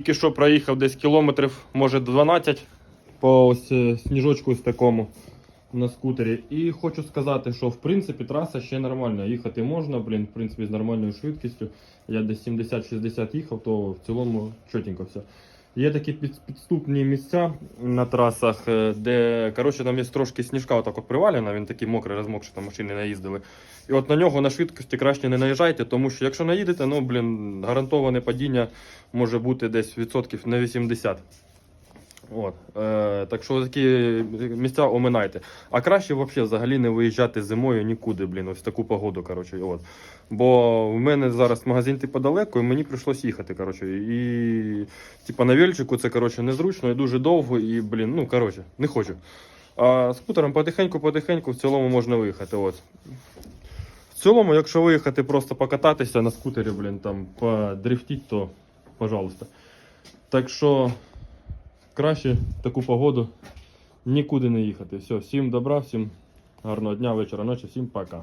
Тільки що проїхав десь кілометрів, може 12 по ось е, сніжочку ось такому на скутері. І хочу сказати, що в принципі траса ще нормальна. Їхати можна, блін, в принципі, з нормальною швидкістю. Я десь 70-60 їхав, то в цілому чотенько все. Є такі підступні місця на трасах, е, де коротше, там є трошки сніжка отак от привалена, він такий мокрий, розмокший, там машини наїздили. І от на нього на швидкості краще не наїжджайте, тому що якщо наїдете, ну блін, гарантоване падіння може бути десь відсотків на 80. От, е, так що такі місця оминайте. А краще взагалі взагалі не виїжджати зимою нікуди, блін, ось таку погоду. Коротше, от. Бо в мене зараз магазин типу далеко, і мені прийшлось їхати. Коротше, і типу, на вельчику це коротше, незручно і дуже довго, і блін, ну коротше, не хочу. А скутером потихеньку-потихеньку в цілому можна виїхати. От. В цілому, якщо виїхати просто покататися на скутері, блін, там подрифтіть, то пожалуйста. Так що краще в таку погоду нікуди не їхати. Все, всім добра, всім гарного дня, вечора, ночі, всім пока.